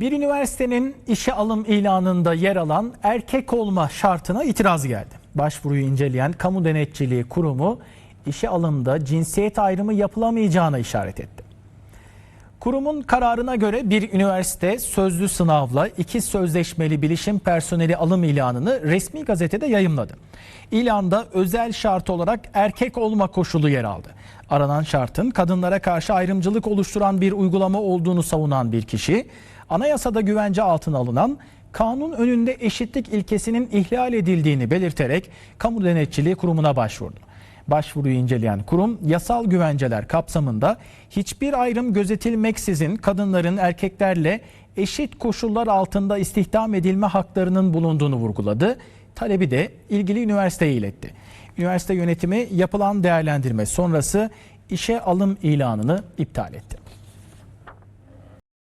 Bir üniversitenin işe alım ilanında yer alan erkek olma şartına itiraz geldi. Başvuruyu inceleyen Kamu Denetçiliği Kurumu işe alımda cinsiyet ayrımı yapılamayacağına işaret etti. Kurumun kararına göre bir üniversite sözlü sınavla iki sözleşmeli bilişim personeli alım ilanını resmi gazetede yayımladı. İlanda özel şart olarak erkek olma koşulu yer aldı. Aranan şartın kadınlara karşı ayrımcılık oluşturan bir uygulama olduğunu savunan bir kişi, anayasada güvence altına alınan kanun önünde eşitlik ilkesinin ihlal edildiğini belirterek Kamu Denetçiliği Kurumu'na başvurdu. Başvuruyu inceleyen kurum yasal güvenceler kapsamında hiçbir ayrım gözetilmeksizin kadınların erkeklerle eşit koşullar altında istihdam edilme haklarının bulunduğunu vurguladı. Talebi de ilgili üniversiteye iletti. Üniversite yönetimi yapılan değerlendirme sonrası işe alım ilanını iptal etti.